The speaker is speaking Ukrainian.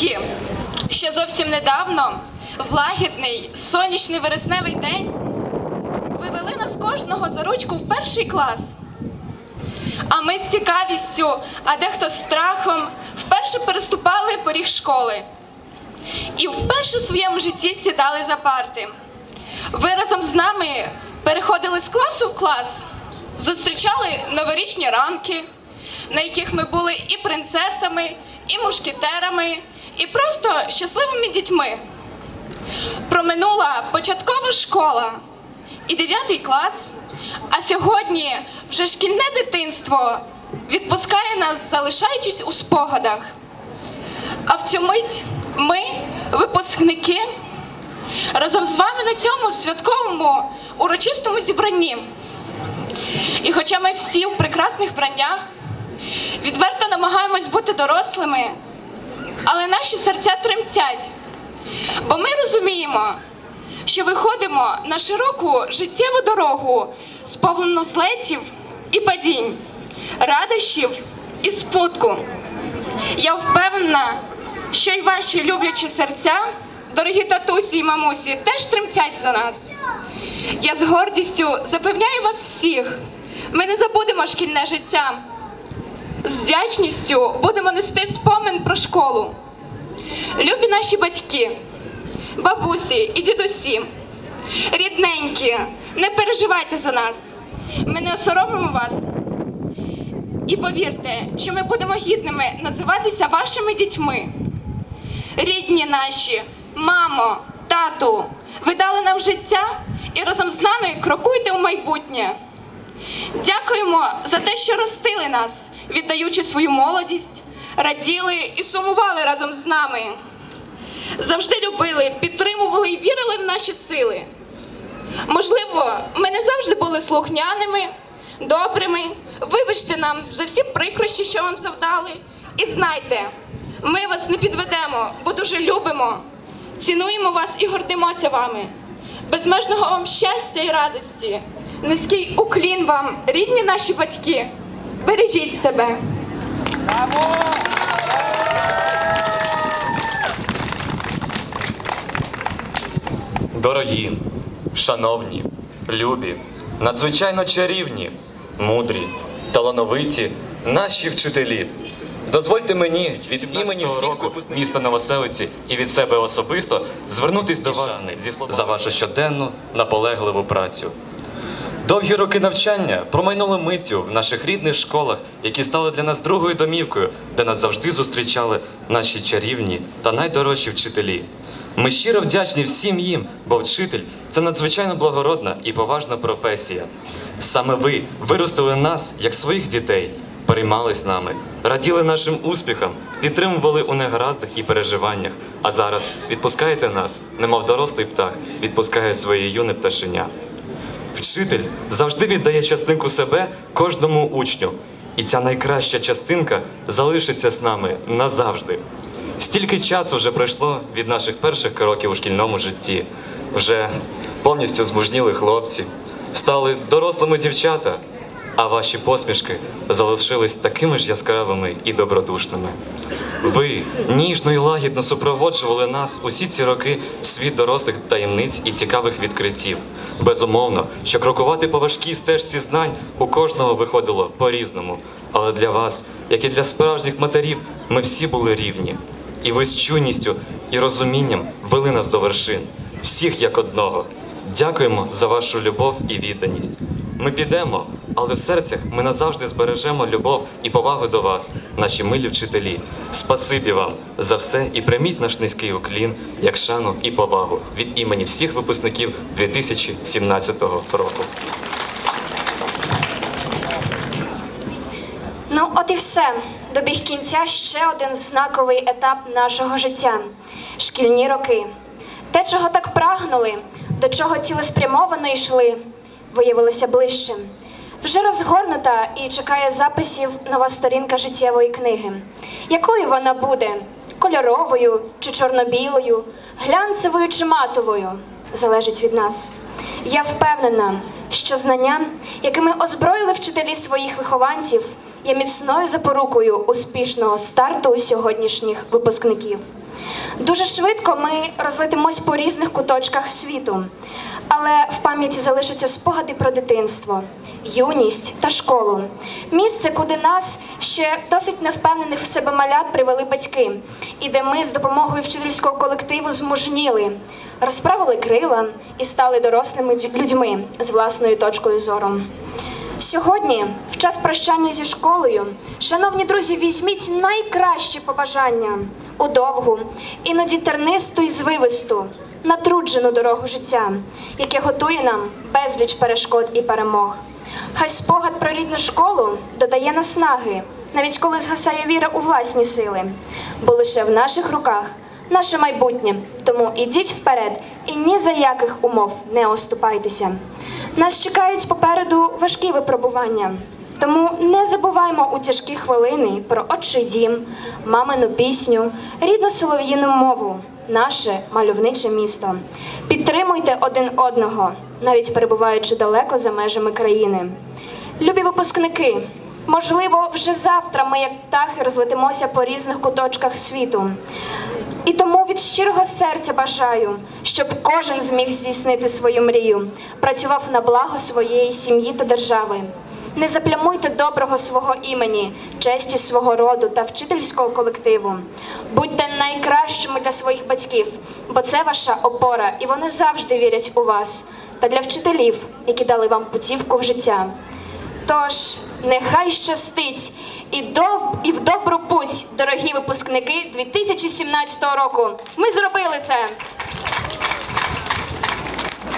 Ті, Ще зовсім недавно, в лагідний сонячний вересневий день, ви вели нас кожного за ручку в перший клас. А ми з цікавістю, а дехто з страхом вперше переступали поріг школи. І вперше в своєму житті сідали за парти. Ви разом з нами переходили з класу в клас, зустрічали новорічні ранки, на яких ми були і принцесами, і мушкетерами, і просто щасливими дітьми. Проминула початкова школа і 9 клас, а сьогодні вже шкільне дитинство відпускає нас, залишаючись у спогадах. А в цю мить ми, випускники, разом з вами на цьому святковому урочистому зібранні. І хоча ми всі в прекрасних браннях, відверто намагаємось бути дорослими, але наші серця тремтять, бо ми розуміємо, що виходимо на широку життєву дорогу, сповнену злетів і падінь, радощів і спутку. Я впевнена, що й ваші люблячі серця, дорогі татусі і мамусі, теж тремтять за нас. Я з гордістю запевняю вас всіх, ми не забудемо шкільне життя. З вдячністю будемо нести спомин про школу. Любі наші батьки, бабусі і дідусі, рідненькі, не переживайте за нас. Ми не осоромимо вас. І повірте, що ми будемо гідними називатися вашими дітьми. Рідні наші, мамо, тату, ви дали нам життя і разом з нами крокуйте у майбутнє. Дякуємо за те, що ростили нас, віддаючи свою молодість, раділи і сумували разом з нами. Завжди любили, підтримували і вірили в наші сили. Можливо, ми не завжди були слухняними, добрими. Вибачте нам за всі прикрощі, що вам завдали. І знайте, ми вас не підведемо, бо дуже любимо, цінуємо вас і гордимося вами. Безмежного вам щастя і радості. Низький уклін вам, рідні наші батьки. Бережіть себе. Дорогі, шановні, любі, надзвичайно чарівні, мудрі, талановиті наші вчителі. Дозвольте мені від імені всіх випускників міста Новоселиці і від себе особисто звернутись до вас за вашу щоденну наполегливу працю. Довгі роки навчання промайнули миттю в наших рідних школах, які стали для нас другою домівкою, де нас завжди зустрічали наші чарівні та найдорожчі вчителі. Ми щиро вдячні всім їм, бо вчитель це надзвичайно благородна і поважна професія. Саме ви виростили нас як своїх дітей, переймались нами, раділи нашим успіхам, підтримували у негараздах і переживаннях. А зараз відпускаєте нас, немов дорослий птах, відпускає своє юне пташеня. Вчитель завжди віддає частинку себе кожному учню, і ця найкраща частинка залишиться з нами назавжди. Стільки часу вже пройшло від наших перших кроків у шкільному житті. Вже повністю змужніли хлопці, стали дорослими дівчата, а ваші посмішки залишились такими ж яскравими і добродушними. Ви ніжно і лагідно супроводжували нас усі ці роки в світ дорослих таємниць і цікавих відкриттів. Безумовно, що крокувати по важкій стежці знань у кожного виходило по-різному. Але для вас, як і для справжніх матерів, ми всі були рівні. І ви з чуйністю і розумінням вели нас до вершин, всіх як одного. Дякуємо за вашу любов і відданість. Ми підемо, але в серцях ми назавжди збережемо любов і повагу до вас, наші милі вчителі. Спасибі вам за все і прийміть наш низький уклін як шану і повагу від імені всіх випускників 2017 року. Ну, от і все. Добіг кінця ще один знаковий етап нашого життя шкільні роки. Те, чого так прагнули, до чого цілеспрямовано йшли, виявилося ближчим. Вже розгорнута і чекає записів нова сторінка життєвої книги. Якою вона буде? Кольоровою чи чорно-білою, глянцевою чи матовою залежить від нас. Я впевнена, що знання, якими озброїли вчителі своїх вихованців, є міцною запорукою успішного старту сьогоднішніх випускників. Дуже швидко ми розлетимось по різних куточках світу, але в пам'яті залишаться спогади про дитинство, юність та школу. Місце, куди нас ще досить невпевнених в себе малят привели батьки, і де ми з допомогою вчительського колективу змужніли, розправили крила і стали дорослими людьми з власною точкою зору. Сьогодні, в час прощання зі школою, шановні друзі, візьміть найкращі побажання у довгу, іноді тернисту і звивисту, натруджену дорогу життя, яке готує нам безліч перешкод і перемог. Хай спогад про рідну школу додає наснаги, навіть коли згасає віра у власні сили, бо лише в наших руках наше майбутнє. Тому ідіть вперед і ні за яких умов не оступайтеся. Нас чекають попереду важкі випробування. Тому не забуваймо у тяжкі хвилини про отчий дім, мамину пісню, рідну солов'їну мову, наше мальовниче місто. Підтримуйте один одного, навіть перебуваючи далеко за межами країни. Любі випускники, можливо, вже завтра ми, як птахи, розлетимося по різних куточках світу. І тому від щирого серця бажаю, щоб кожен зміг здійснити свою мрію, працював на благо своєї сім'ї та держави. Не заплямуйте доброго свого імені, честі свого роду та вчительського колективу. Будьте найкращими для своїх батьків, бо це ваша опора, і вони завжди вірять у вас, та для вчителів, які дали вам путівку в життя. Тож нехай щастить і дов і в добру путь, дорогі випускники 2017 року. Ми зробили це.